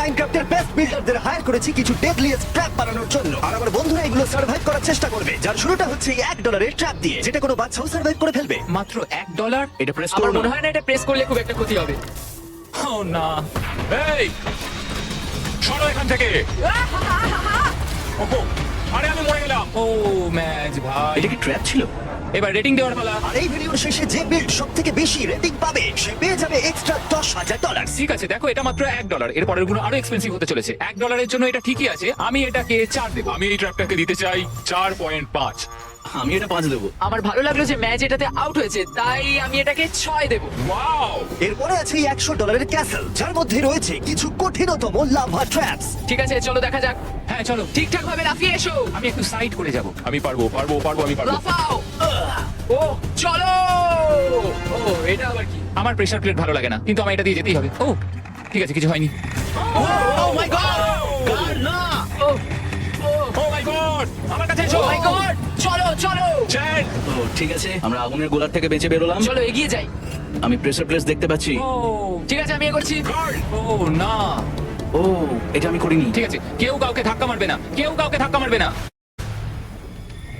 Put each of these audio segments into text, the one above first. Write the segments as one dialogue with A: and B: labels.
A: মাইনক্রাফটের best বিল্ডারদের higher করেছি কিছু deadliest trap বানানোর জন্য। আর আমার বন্ধুরা এগুলো সার্ভাইভ করার চেষ্টা করবে যার শুরুটা হচ্ছে এক ডলারের ট্র্যাপ দিয়ে যেটা কোনো বাচ্চাও সার্ভাইভ করে ফেলবে।
B: মাত্র এক ডলার
C: এটা প্রেস
B: আমার
C: করো
B: মনে হয় না এটা প্রেস করলে খুব একটা ক্ষতি হবে। ও না।
D: এই! সরো এখান থেকে। ওহো, আরে আমি মরে গেলাম।
B: ও ম্যাচ ভাই।
C: এটা কি ট্র্যাপ ছিল?
B: এবার রেটিং দেওয়ার পালা।
A: আর এই ভিডিওর শেষে যে বিল্ড সব থেকে বেশি রেটিং পাবে সে পেয়ে যাবে এক্সট্রা দশ হাজার ডলার
B: ঠিক আছে দেখো এটা মাত্র এক ডলার এর পরেরগুলো আরও এক্সপেন্সিভ হতে চলেছে। এক ডলারের জন্য এটা ঠিকই আছে। আমি এটাকে চার দেবো।
D: আমি এই ট্র্যাপটাকে দিতে চাই চার পয়েন্ট পাঁচ।
C: আমি এটা পাঁচ দেবো।
E: আমার ভালো লাগল যে ম্যাচ এটাতে আউট হয়েছে তাই আমি এটাকে ছয় দেবো।
D: ওয়াও
A: এরপরে আছে একশো ডলারের ক্যাসেল যার মধ্যে রয়েছে কিছু কঠিনতম লাভা ট্র্যাপস
E: ঠিক আছে চলো দেখা যাক।
B: হ্যাঁ চলো।
E: ঠিকঠাক ভাবে লাফিয়ে এসো।
B: আমি একটু সাইড করে যাব।
D: আমি পারব পারব পারব আমি পারব।
E: লাফাও। ও চলো! ও এটা আবার কি?
B: আমার প্রেসার প্লেট ভালো লাগে না কিন্তু আমার এটা দিয়ে যেতেই হবে। ও ঠিক আছে কিছু হয়নি।
C: ও
E: চলো। চলো
D: চ্যাট।
C: ও ঠিক আছে। আমরা আগুনের গোলার থেকে বেঁচে বেরোলাম।
E: চলো এগিয়ে যাই।
C: আমি প্রেসার প্লেস দেখতে পাচ্ছি।
B: ও
E: ঠিক আছে আমি এগোচ্ছি
B: ও না।
C: ও এটা আমি করিনি।
B: ঠিক আছে কেউ কাউকে ধাক্কা মারবে না। কেউ কাউকে ধাক্কা মারবে না।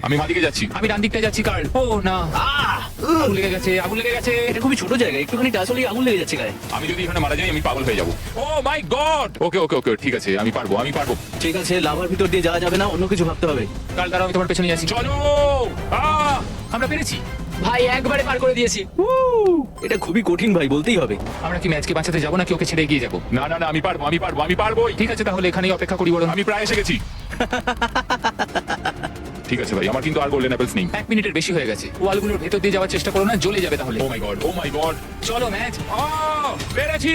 D: আমি মাদিকে যাচ্ছি।
B: আমি ডান দিকটা যাচ্ছি কার্ল ও না। আগুন লেগে গেছে আগুন লেগে গেছে।
C: এটা খুবই ছোট জায়গা একটুখানি হলেই আগুন লেগে যাচ্ছে গায়ে।
D: আমি যদি এখানে মারা যাই আমি পাগল হয়ে যাব। ও মাই গড! ওকে ওকে ওকে ঠিক আছে আমি পারব আমি পারব।
C: ঠিক আছে লাভার ভিতর দিয়ে যাওয়া যাবে না অন্য কিছু ভাবতে হবে।
B: কাল দ্বারা আমি তোমার পেছনে যাচ্ছি
D: চলো! আহ!
B: আমরা পেরেছি।
E: ভাই একবারে পার করে দিয়েছি।
C: এটা খুবই কঠিন ভাই বলতেই হবে।
B: আমরা কি ম্যাচকে বাঁচাতে যাব নাকি ওকে ছেড়ে এগিয়ে যাব?
D: না না না আমি পারব আমি পারব আমি পারব
B: ঠিক আছে তাহলে এখানেই অপেক্ষা করি বলুন
D: আমি প্রায় এসে গেছি। ঠিক আছে ভাই আমার কিন্তু আর গোল্ডেন অ্যাপেলস নেই।
B: এক মিনিটের বেশি হয়ে গেছে। ওয়ালগুলোর ভেতর দিয়ে যাওয়ার চেষ্টা করো না জ্বলে যাবে তাহলে।
D: Oh my god oh my god
B: চলো ম্যাচ।
D: পেরেছি।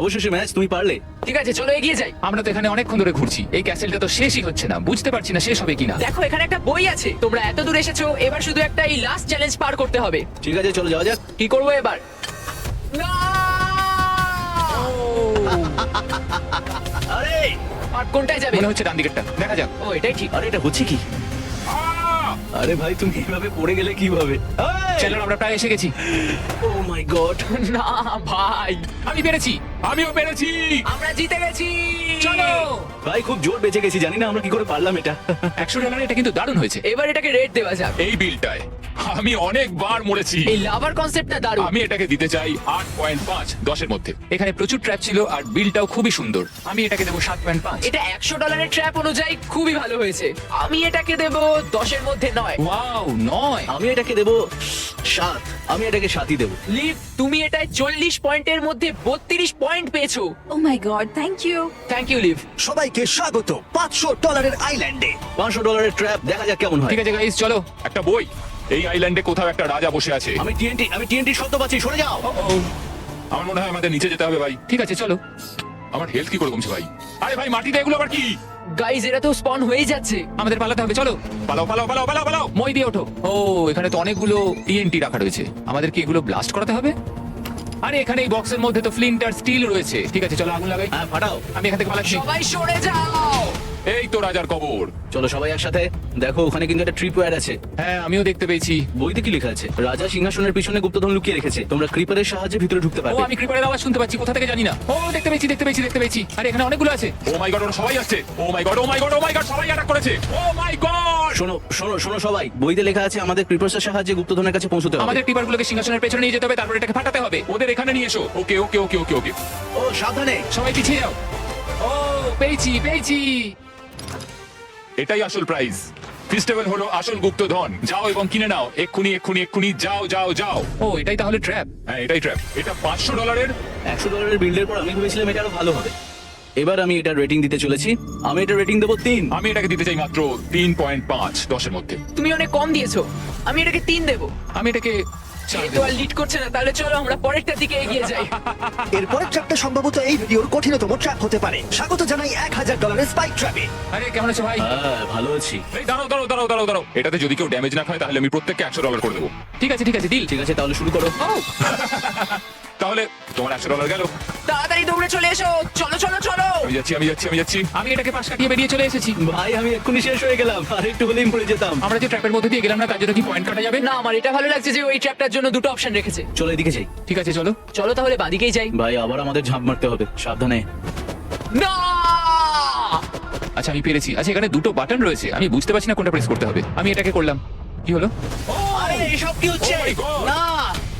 C: অবশেষে ম্যাচ তুমি পারলে।
E: ঠিক আছে চলো এগিয়ে যাই।
B: আমরা তো এখানে অনেকক্ষণ ধরে ঘুরছি। এই ক্যাসেলটা তো শেষই হচ্ছে না। বুঝতে পারছি না শেষ হবে কিনা।
E: দেখো এখানে একটা বই আছে। তোমরা এত দূর এসেছ এবার শুধু একটা এই লাস্ট চ্যালেঞ্জ পার করতে হবে।
C: ঠিক আছে চলো যাওয়া যাক।
E: কি করব এবার? না!
C: আরে!
E: আর কোনটায় যাবে?
B: মনে হচ্ছে ডান দিকেরটা দেখা যাক।
E: ও এটাই ঠিক।
C: আরে এটা হচ্ছে কি? আরে ভাই তুমি এইভাবে পড়ে গেলে কীভাবে?
B: চলো আমরা প্রায় এসে গেছি।
C: ও মাই গড
E: না ভাই
B: আমি পেরেছি।
D: আমিও পেরেছি!
E: আমরা জিতে গেছি।
B: চলো!
C: ভাই খুব জোর বেঁচে গেছি জানি না আমরা কি করে পারলাম এটা।
B: একশো টাকা এটা কিন্তু দারুণ হয়েছে।
E: এবার এটাকে রেট দেওয়া যাক।
D: এই বিলটায়। আমি অনেকবার মরেছি।
E: এই লাভার কনসেপ্টটা দারুণ।
D: আমি এটাকে দিতে চাই আট পয়েন্ট পাঁচ দশের মধ্যে।
B: এখানে প্রচুর ট্র্যাপ ছিল আর বিলটাও খুবই সুন্দর। আমি এটাকে দেবো সাত পয়েন্ট পাঁচ।
E: এটা একশো ডলারের ট্র্যাপ অনুযায়ী খুবই ভালো হয়েছে। আমি এটাকে দেব দশের মধ্যে নয়।
B: ওয়াও নয়।
C: আমি এটাকে দেবো সাত। আমি এটাকে সাতই দেবো।
E: লিভ তুমি এটায় চল্লিশ পয়েন্টের মধ্যে বত্রিশ পয়েন্ট পেয়েছ।
F: ও my god thank you
E: thank you live
A: সবাইকে স্বাগত পাঁচশো ডলারের আইল্যান্ডে
C: পাঁচশো ডলারের ট্র্যাপ দেখা যাক কেমন হয়।
B: ঠিক আছে গাইস চলো।
D: একটা বই। এই আইল্যান্ডে কোথাও একটা রাজা বসে আছে।
C: আমি টিএনটি আমি টিএনটি শব্দ পাচ্ছি সরে যাও।
D: আমার মনে হয় আমাদের নিচে যেতে হবে ভাই।
B: ঠিক আছে চলো।
D: আমার হেলথ কি করে কমছে ভাই? আরে ভাই মাটিতে এগুলো আবার কি?
E: গাইজ এরা তো স্পন হয়েই যাচ্ছে।
B: আমাদের পালাতে হবে চলো।
D: পালাও পালাও পালাও পালাও পালাও।
B: মই দিয়ে ওঠো। ও এখানে তো অনেকগুলো টিএনটি রাখা রয়েছে। আমাদের কি এগুলো ব্লাস্ট করাতে হবে? আরে এখানে এই বক্সের মধ্যে তো ফ্লিন্ট আর স্টিল রয়েছে। ঠিক আছে চলো আগুন লাগাই।
C: হ্যাঁ ফাটাও।
B: আমি এখান থেকে পালাচ্ছি।
E: সবাই সরে যাও।
D: এই তো রাজার কবর।
C: চলো সবাই একসাথে। দেখো ওখানে কিন্তু একটা ট্রিপ ওয়্যার আছে।
B: হ্যাঁ আমিও দেখতে পেয়েছি।
C: বইতে কি লেখা আছে? রাজা সিংহাসনের পিছনে গুপ্তধন লুকিয়ে রেখেছে। তোমরা ক্রিপারের সাহায্যে ভিতরে ঢুকতে
B: ও
C: পারবে।
B: আমি ক্রিপারের আওয়াজ শুনতে পাচ্ছি। কোথা থেকে জানি না। ও দেখতে পেয়েছি দেখতে পেয়েছি দেখতে পেয়েছি। আরে এখানে অনেকগুলো আছে।
D: ও মাই গড ওরা সবাই আসছে। ও my god oh my god oh my god সবাই অ্যাটাক করেছে। ও মাই গড
C: শোনো শোনো শোনো সবাই। বইতে লেখা আছে আমাদের ক্রিপার্সের সাহায্যে গুপ্তধনের কাছে পৌঁছতে হবে।
B: আমাদের ক্রিপারগুলোকে সিংহাসনের পেছনে নিয়ে যেতে হবে তারপর এটাকে ফাটাতে হবে।
D: ওদের এখানে নিয়ে এসো। ওকে ওকে ওকে ওকে ওকে
C: ও সাবধানে।
B: সবাই পিছিয়ে যাও। ও পেয়েছি পেয়েছি।
D: এটাই আসল প্রাইজ ফেস্টিভ্যাল হলো আসল গুপ্তধন। যাও এবং কিনে নাও। এক্ষুনি এক্ষুনি এক্ষুনি। যাও যাও যাও।
B: ও এটাই তাহলে ট্র্যাপ
D: হ্যাঁ এটাই ট্র্যাপ এটা পাঁচশো ডলারের
C: একশো ডলারের বিল্ডের পর আমি ভেবেছিলাম এটা আরও ভালো হবে। এবার আমি এটা রেটিং দিতে চলেছি। আমি এটা রেটিং দেবো তিন।
D: আমি এটাকে দিতে চাই মাত্র তিন পয়েন্ট পাঁচ দশের মধ্যে।
E: তুমি অনেক কম দিয়েছ। আমি এটাকে তিন দেবো।
B: আমি এটাকে
E: আর লিড করছে না তাহলে চলো আমরা পরেরটার দিকে এগিয়ে যাই।
A: এরপরের ট্র্যাকটা সম্ভবত এই ভিডিওর কঠিনতম ট্র্যাপ হতে পারে। স্বাগত জানাই এক হাজার ডলারের স্পাইক ট্র্যাপে
B: আরে কেমন আছো ভাই?
C: হ্যাঁ ভালো আছি।
D: এই দাঁড়াও দাঁড়াও দাঁড়াও দাঁড়াও দাঁড়াও। এটাতে যদি কেউ ড্যামেজ না খায় তাহলে আমি প্রত্যেককে একশো ডলার করে দেবো।
B: ঠিক আছে ঠিক আছে ডিল
C: ঠিক আছে তাহলে শুরু করো।
D: তাহলে তোমার একশো ডলার গেল।
E: তাড়াতাড়ি দৌড়ে চলে এসো। চলো চলো চলো।
D: আমি যাচ্ছি আমি যাচ্ছি আমি যাচ্ছি।
B: আমি এটাকে পাশ কাটিয়ে বেরিয়ে চলে এসেছি।
C: ভাই আমি এক্ষুনি শেষ হয়ে গেলাম। আর একটু হলেই মরে যেতাম।
B: আমরা যে ট্র্যাপের মধ্যে দিয়ে গেলাম না তার জন্য কি পয়েন্ট কাটা যাবে?
E: না আমার এটা ভালো লাগছে যে ওই ট্র্যাপটার জন্য দুটো অপশন রেখেছে।
C: চলো এদিকে যাই।
B: ঠিক আছে চলো।
E: চলো তাহলে বাদিকেই যাই।
C: ভাই আবার আমাদের ঝাঁপ মারতে হবে। সাবধানে।
E: না!
B: আচ্ছা আমি পেরেছি। আচ্ছা এখানে দুটো বাটন রয়েছে। আমি বুঝতে পারছি না কোনটা প্রেস করতে হবে। আমি এটাকে করলাম। কি হলো?
C: আরে এসব কি হচ্ছে?
D: Oh!
C: না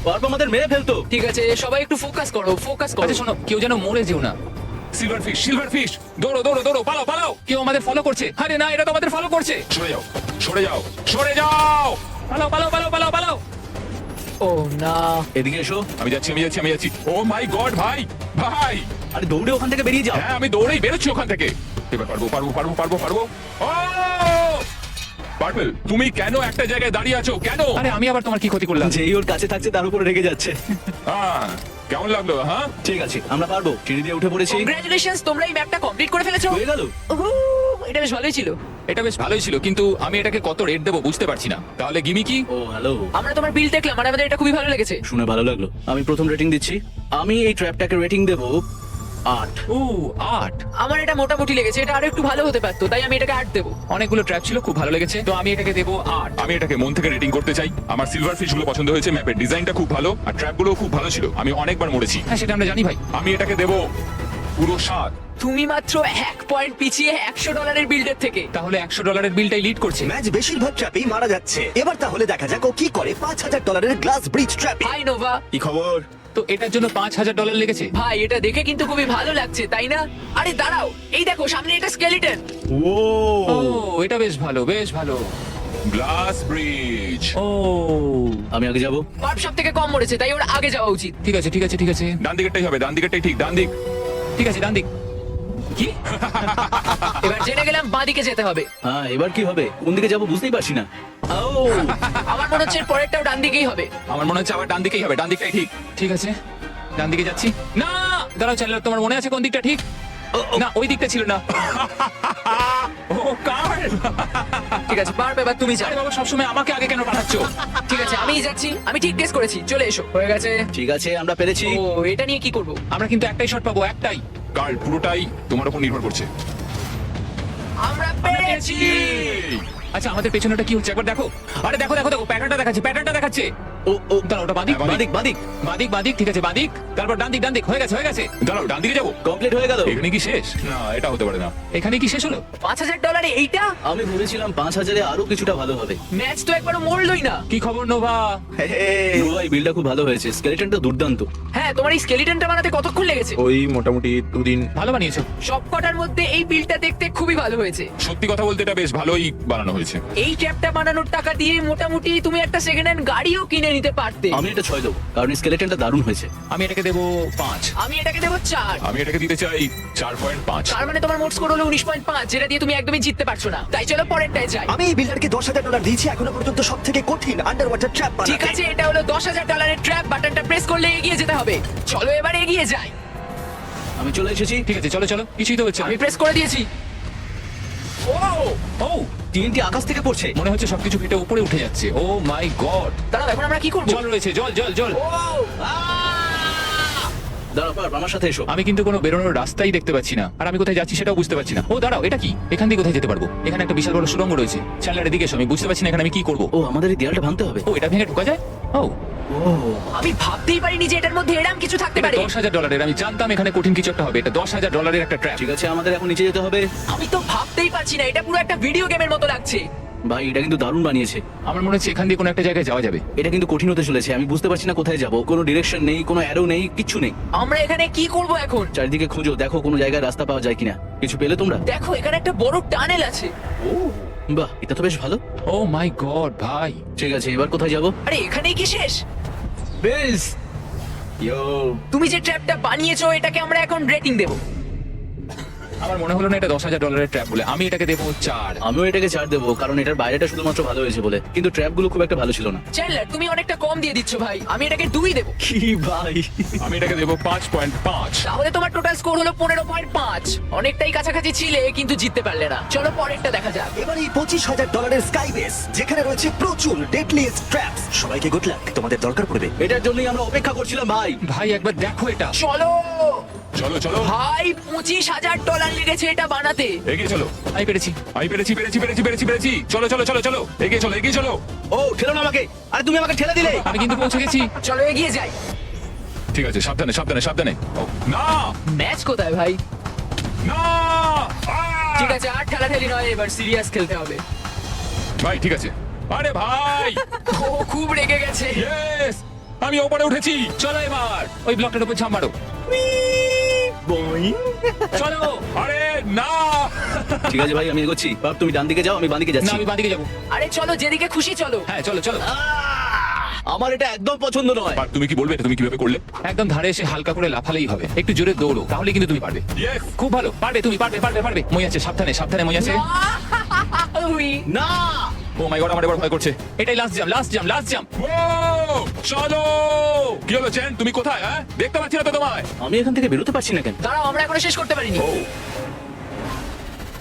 C: আমাদের মেরে ফেলতো।
E: ঠিক আছে সবাই একটু ফোকাস করো ফোকাস করো।
B: আচ্ছা শোনো। কেউ যেন মরে যেও না।
D: সিলভার ফিশ সিলভার ফিশ দৌড়ো দৌড়ো দৌড়ো পালাও পালাও!
B: কেউ আমাদের ফলো করছে। আরে না এটা তো আমাদের ফলো করছে।
D: সরে যাও সরে যাও সরে যাও!
B: পালাও পালাও পালাও পালাও পালাও!
E: ও না।
C: এদিকে এসো
D: আমি যাচ্ছি আমি যাচ্ছি আমি যাচ্ছি। ও মাই গড ভাই ভাই!
C: আরে দৌড়ে ওখান থেকে বেরিয়ে যাও।
D: হ্যাঁ আমি দৌড়েই বেরোচ্ছি ওখান থেকে। এবার পারব পারব পারব পারব পারব। ও! পার্পল তুমি কেন একটা জায়গায় দাঁড়িয়ে আছো? কেন?
B: আরে আমি আবার তোমার কি ক্ষতি করলাম?
C: যেই ওর কাছে থাকছে তার উপরে রেগে যাচ্ছে।
D: হ্যাঁ, কেমন লাগল হ্যাঁ?
C: ঠিক আছে আমরা পারব। সিঁড়ি দিয়ে উঠে পড়েছি।
E: কংগ্রাচুলেশনস তোমরা এই ম্যাপটা কমপ্লিট করে ফেলেছো।
C: হয়ে গেল?
E: উহু, এটা বেশ ভালোই ছিল।
B: এটা বেশ ভালোই ছিল কিন্তু আমি এটাকে কত রেট দেবো বুঝতে পারছি না। তাহলে গিমি কি?
C: ও হ্যালো
E: আমরা তোমার বিল দেখলাম আর আমাদের এটা খুবই ভালো লেগেছে।
C: শুনে ভালো লাগল। আমি প্রথম রেটিং দিচ্ছি। আমি এই ট্র্যাপটাকে রেটিং দেবো আট।
B: ও আট।
E: আমার এটা মোটামুটি লেগেছে এটা আরও একটু ভালো হতে পারতো তাই আমি এটাকে আট দেবো।
B: অনেকগুলো ট্র্যাপ ছিল খুব ভালো লেগেছে তো আমি এটাকে দেবো আট।
D: আমি এটাকে মন থেকে রেটিং করতে চাই। আমার সিলভার ফিশগুলো পছন্দ হয়েছে ম্যাপের ডিজাইনটা খুব ভালো আর ট্র্যাপগুলো খুব ভালো ছিল। আমি অনেকবার মরেছি।
B: হ্যাঁ সেটা আমরা জানি ভাই।
D: আমি এটাকে দেবো পুরো সাত।
E: তুমি মাত্র এক পয়েন্ট পিছিয়ে একশো ডলারের বিল্ডের থেকে।
B: তাহলে একশো ডলারের বিলটাই লিড করছে।
A: ম্যাচ বেশিরভাগ ট্র্যাপেই মারা যাচ্ছে। এবার তাহলে দেখা যাক ও কি করে পাঁচ হাজার ডলারের গ্লাস ব্রিজ ট্র্যাপে
E: হাই নোভা
C: কি খবর?
B: তো এটার জন্য পাঁচ হাজার ডলার লেগেছে।
E: ভাই এটা দেখে কিন্তু খুবই ভালো লাগছে তাই না? আরে দাঁড়াও এই দেখো সামনে এটা স্কেলিটন
C: ও
B: ও এটা বেশ ভালো বেশ ভালো।
D: গ্লাস ব্রিজ
B: ও।
C: আমি আগে যাব।
E: পার্প সব থেকে কম মরেছে তাই ওর আগে যাওয়া উচিত।
B: ঠিক আছে ঠিক আছে ঠিক আছে।
D: ডান দিকেরটাই হবে ডান দিকেরটাই ঠিক ডান দিক।
B: ঠিক আছে ডান দিক। কি?
E: এবার জেনে গেলাম বাঁদিকে যেতে হবে।
C: হ্যাঁ এবার কি হবে? কোন দিকে যাব বুঝতেই পারছি না। ও!
E: আমার মনে হচ্ছে এর পরেরটাও ডান দিকেই হবে।
B: আমার মনে হচ্ছে আবার ডান দিকেই হবে ডান দিকটাই ঠিক। ঠিক আছে ডান দিকে যাচ্ছি। না! দাঁড়াও চ্যানেলার তোমার মনে আছে কোন দিকটা ঠিক? না ওই দিকটা ছিল না। ও কার?
E: ঠিক আছে পার্প এবার তুমি যাও।
B: বাবা সবসময় আমাকে আগে কেন পাঠাচ্ছ?
E: ঠিক আছে আমি যাচ্ছি আমি ঠিক গেস করেছি চলে এসো। হয়ে গেছে।
C: ঠিক আছে আমরা পেরেছি।
E: ও এটা নিয়ে কি করব?
B: আমরা কিন্তু একটাই শট পাবো একটাই।
D: কার্ড পুরোটাই তোমার উপর নির্ভর করছে।
E: আমরা পেরেছি!
B: আচ্ছা আমাদের পেছনেটা কি হচ্ছে? একবার দেখো। আরে দেখো দেখো দেখো প্যাটার্নটা দেখাচ্ছে প্যাটার্নটা দেখাচ্ছে।
C: ও ও
B: দাঁড়াও ওটা বাদিক
D: হ্যাঁ,
C: বাদিক। বাদিক
B: বাদিক বাদিক ঠিক আছে বাদিক। তারপর ডান দিক ডান দিক হয়ে গেছে হয়ে গেছে।
D: দাঁড়াও ডান দিকে যাব?
C: কমপ্লিট হয়ে গেল।
D: এখানে কি শেষ? না এটা হতে পারে না।
B: এখানে কি শেষ হলো?
E: পাঁচ হাজার ডলারে এইটা?
C: আমি ভেবেছিলাম পাঁচ হাজারে আরও কিছুটা ভালো হবে।
E: ম্যাচ তো একবারও মরলই না।
B: কি খবর নোভা?
C: বিলটা খুব ভালো হয়েছে। স্কেলেটনটা দুর্দান্ত।
E: হ্যাঁ তোমার এই স্কেলিটনটা বানাতে কতক্ষণ লেগেছে?
F: ওই মোটামুটি দুদিন।
B: ভালো বানিয়েছো।
E: সব কটার মধ্যে এই বিলটা দেখতে খুবই ভালো হয়েছে।
D: সত্যি কথা বলতে এটা বেশ ভালোই বানানো হয়েছে।
E: এই ট্র্যাপটা বানানোর টাকা দিয়ে মোটামুটি তুমি একটা সেকেন্ড হ্যান্ড গাড়িও কিনে নিতে পারতে।
C: আমি এটা ছয় দেবো কারণ স্কেলেটনটা দারুণ হয়েছে।
B: আমি এটাকে দেবো পাঁচ।
E: আমি এটাকে দেবো চার।
D: আমি এটাকে দিতে চাই চার পয়েন্ট পাঁচ।
E: তার মানে তোমার মোট স্কোর হলো উনিশ পয়েন্ট পাঁচ যেটা দিয়ে তুমি একদমই জিততে পারছ না। তাই চলো পরেরটায় যাই।
A: আমি এই বিল্ডারকে দশ হাজার ডলার দিয়েছি এখনও পর্যন্ত সব থেকে কঠিন আন্ডার ওয়াটার ট্র্যাপ
E: ঠিক আছে এটা হলো দশ হাজার ডলারের ট্র্যাপ বাটনটা প্রেস করলে এগিয়ে যেতে হবে। চলো এবার এগিয়ে যাই।
C: আমি চলে এসেছি।
B: ঠিক আছে চলো চলো কিছুই তো হচ্ছে
E: আমি প্রেস করে দিয়েছি।
B: ও ও
C: তিনটি আকাশ থেকে পড়ছে।
B: মনে হচ্ছে সবকিছু ফেটে উপরে উঠে যাচ্ছে। Oh my god.
E: দাঁড়াও এখন আমরা কি করব?
B: জল রয়েছে জল জল জল।
E: ও
C: দাঁড়াও পারব, আমার সাথে এসো।
B: আমি কিন্তু কোনো বেরোনোর রাস্তাই দেখতে পাচ্ছি না। আর আমি কোথায় যাচ্ছি সেটাও বুঝতে পারছি না। ও দাঁড়াও এটা কি? এখান দিয়ে কোথায় যেতে পারব? এখানে একটা বিশাল বড় সুড়ঙ্গ রয়েছে। চ্যানেলের দিকে এসো আমি বুঝতে পারছি না এখানে আমি কি করব।
C: ও আমাদের এই দেয়ালটা ভাঙতে হবে।
B: ও এটা ভেঙে ঢোকা যায়? ও
E: আমি ভাবতেই পারিনি যে এটার মধ্যে এরম কিছু থাকতে পারে।
B: দশ হাজার ডলারের আমি জানতাম এখানে কঠিন কিছু একটা হবে। এটা দশ হাজার ডলারের একটা ট্র্যাপ
C: ঠিক আছে আমাদের এখন নিচে যেতে হবে।
E: আমি তো ভাবতেই পারছি না এটা পুরো একটা ভিডিও গেমের মতো লাগছে।
C: ভাই এটা কিন্তু দারুণ বানিয়েছে।
B: আমার মনে হচ্ছে এখান দিয়ে কোনো একটা জায়গায় যাওয়া যাবে।
C: এটা কিন্তু কঠিন হতে চলেছে আমি বুঝতে পারছি না কোথায় যাব। কোনো ডিরেকশন নেই কোনো অ্যারো নেই কিছু নেই।
E: আমরা এখানে কি করব এখন?
C: চারিদিকে খুঁজো দেখো কোনো জায়গায় রাস্তা পাওয়া যায় কিনা। কিছু পেলে তোমরা?
E: দেখো এখানে একটা বড় টানেল আছে।
C: বাহ এটা তো বেশ ভালো।
B: ও মাই গড ভাই।
C: ঠিক আছে এবার কোথায় যাব?
E: আরে এখানেই কি শেষ?
C: বেশ ইয়ো
E: তুমি যে ট্র্যাপটা বানিয়েছো এটাকে আমরা এখন রেটিং দেব।
B: আমার মনে হলো না এটা দশ হাজার ডলারের ট্র্যাপ বলে। আমি এটাকে দেবো চার।
C: আমিও এটাকে ছাড় দেবো কারণ এটার বাইরেটা শুধুমাত্র ভালো হয়েছে বলে। কিন্তু ট্র্যাপগুলো খুব একটা ভালো ছিল না।
E: চ্যানেলার তুমি অনেকটা কম দিয়ে দিচ্ছ ভাই। আমি এটাকে দুই দেব।
C: কি ভাই?
D: আমি এটাকে দেবো পাঁচ পয়েন্ট পাঁচ।
E: তাহলে তোমার টোটাল স্কোর হলো পনেরো পয়েন্ট পাঁচ। অনেকটাই কাছাকাছি ছিলে কিন্তু জিততে পারলে না। চলো পরেরটা দেখা যাক।
A: এবার এই পঁচিশ হাজার ডলারের স্কাই বেস যেখানে রয়েছে প্রচুর ডেডলিয়েস্ট ট্র্যাপস সবাইকে গুড লাক তোমাদের দরকার পড়বে।
C: এটার জন্যই আমরা অপেক্ষা করছিলাম ভাই।
B: ভাই একবার দেখো এটা।
E: চলো!
D: চলো চলো।
E: ভাই পঁচিশ হাজার ডলার লেগেছে এটা বানাতে।
D: এগিয়ে চলো।
B: আমি পেরেছি।
D: আমি পেরেছি পেরেছি পেরেছি পেরেছি পেরেছি। চলো চলো চলো চলো। এগিয়ে চলো এগিয়ে চলো।
C: ও ঠেলো না আমাকে। আরে তুমি আমাকে ঠেলে দিলে।
B: আমি কিন্তু পৌঁছে গেছি।
E: চলো এগিয়ে যাই।
D: ঠিক আছে সাবধানে সাবধানে সাবধানে। ও, না!
E: ম্যাচ কোথায় ভাই? না! ঠিক আছে আর ঠেলাঠেলি নয় এবার সিরিয়াস খেলতে হবে।
D: ভাই ঠিক আছে। আরে ভাই!
E: ও খুব রেগে গেছে।
D: ইয়েস আমি ওপরে উঠেছি।
B: চলো এবার। ওই ব্লকটার উপর ঝাঁপ মারো। চলো
D: আরে না।
C: ঠিক আছে ভাই আমি এগোচ্ছি। বাপ তুমি ডান দিকে যাও আমি বাঁ দিকে
B: না
C: যাচ্ছি
B: আমি বাঁদিকে যাব।
E: আরে চলো যেদিকে খুশি চলো।
B: হ্যাঁ চলো চলো।
C: আমার এটা একদম পছন্দ নয়।
D: আর তুমি কি বলবে? এটা তুমি কীভাবে করলে?
B: একদম ধারে এসে হালকা করে লাফালেই হবে। একটু জোরে দৌড়ো তাহলে কিন্তু তুমি পারবে। খুব ভালো। পারবে তুমি পারবে পারবে পারবে। মই আছে সাবধানে সাবধানে মই আছে।
C: না!
B: ও মাই গড আমার এবার ভয় করছে। এটাই last jump last jump last jump
D: ও চলো! কি হলো চেন তুমি কোথায় হ্যাঁ? দেখতে পাচ্ছি না তো তোমায়।
C: আমি এখান থেকে বেরোতে পারছি না কেন?
E: দাঁড়াও আমরা এখনও শেষ করতে পারিনি।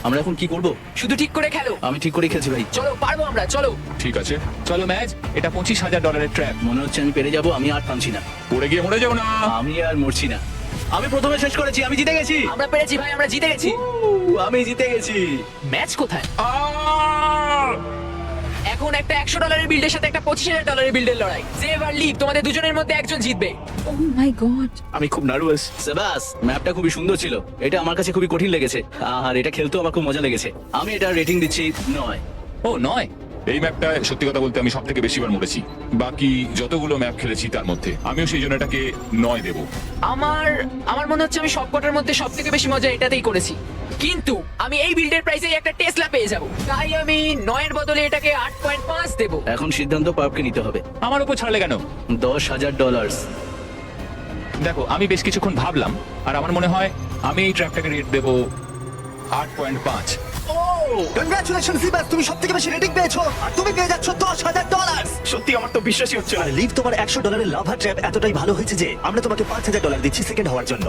C: আমরা এখন কি করব?
E: শুধু ঠিক করে খেলো।
C: আমি ঠিক করেই খেলছি ভাই।
E: চলো পারব আমরা চলো।
D: ঠিক আছে।
B: চলো ম্যাচ এটা পঁচিশ হাজার ডলারের ট্র্যাপ
C: মনে হচ্ছে আমি পেরে যাব আমি আর থামছি না।
D: পড়ে গিয়ে মরে যাও না।
C: আমি আর মরছি না। আমি প্রথমে শেষ করেছি আমি জিতে গেছি।
E: আমরা পেরেছি ভাই আমরা জিতে গেছি।
C: আমি জিতে গেছি।
E: ম্যাচ কোথায়?
D: আহ!
E: এখন একটা একশো ডলারের বিল্ডের সাথে একটা পঁচিশ হাজার ডলারের বিল্ডের লড়াই। সেভ আর লিভ তোমাদের দুজনের মধ্যে একজন জিতবে।
F: Oh my god.
C: আমি খুব নার্ভাস সেবাস ম্যাপটা খুবই সুন্দর ছিল। এটা আমার কাছে খুবই কঠিন লেগেছে। আর এটা খেলতেও আমার খুব মজা লেগেছে। আমি এটা রেটিং দিচ্ছি নয়।
B: ও নয়?
D: এই ম্যাপটা সত্যি কথা বলতে আমি সব থেকে বেশিবার মরেছি। বাকি যতগুলো ম্যাপ খেলেছি তার মধ্যে আমিও সেই জন্য এটাকে নয় দেবো।
E: আমার আমার মনে হচ্ছে আমি সবকটার মধ্যে সব থেকে বেশি মজা এটাতেই করেছি। কিন্তু আমি এই বিল্ডের প্রাইসে একটা টেসলা পেয়ে যাব। তাই আমি নয়ের বদলে এটাকে আট পয়েন্ট পাঁচ দেবো।
C: এখন সিদ্ধান্ত পার্ককে নিতে হবে।
B: আমার উপর ছাড়লে কেন?
C: দশ হাজার ডলার
B: দেখো আমি বেশ কিছুক্ষণ ভাবলাম আর আমার মনে হয় আমি এই ট্র্যাপটাকে রেট দেবো আট পয়েন্ট পাঁচ।
A: কনগ্রাচুলেশন সিবাস তুমি সব থেকে বেশি রেটিং পেয়েছ। আর তুমি পেয়ে যাচ্ছ দশ হাজার ডলার
C: সত্যি আমার তো বিশ্বাসই হচ্ছে
A: আর লিভ তোমার একশো ডলারের লাভা ট্র্যাপ এতটাই ভালো হয়েছে যে আমরা তোমাকে পাঁচ হাজার ডলার দিচ্ছি সেকেন্ড হওয়ার জন্য।